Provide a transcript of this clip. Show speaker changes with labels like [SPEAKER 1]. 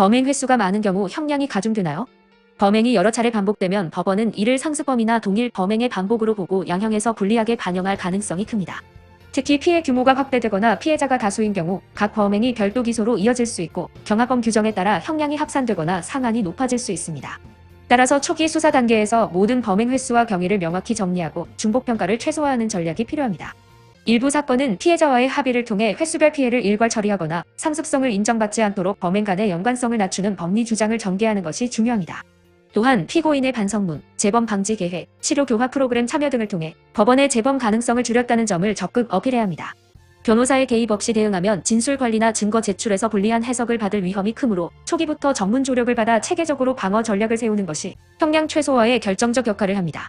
[SPEAKER 1] 범행 횟수가 많은 경우 형량이 가중되나요? 범행이 여러 차례 반복되면 법원은 이를 상습범이나 동일 범행의 반복으로 보고 양형에서 불리하게 반영할 가능성이 큽니다. 특히 피해 규모가 확대되거나 피해자가 다수인 경우 각 범행이 별도 기소로 이어질 수 있고 경합범 규정에 따라 형량이 합산되거나 상한이 높아질 수 있습니다. 따라서 초기 수사 단계에서 모든 범행 횟수와 경위를 명확히 정리하고 중복평가를 최소화하는 전략이 필요합니다. 일부 사건은 피해자와의 합의를 통해 횟수별 피해를 일괄 처리하거나 상습성을 인정받지 않도록 범행 간의 연관성을 낮추는 법리 주장을 전개하는 것이 중요합니다. 또한 피고인의 반성문, 재범 방지 계획, 치료 교화 프로그램 참여 등을 통해 법원의 재범 가능성을 줄였다는 점을 적극 어필해야 합니다. 변호사의 개입 없이 대응하면 진술 관리나 증거 제출에서 불리한 해석을 받을 위험이 크므로 초기부터 전문 조력을 받아 체계적으로 방어 전략을 세우는 것이 형량 최소화에 결정적 역할을 합니다.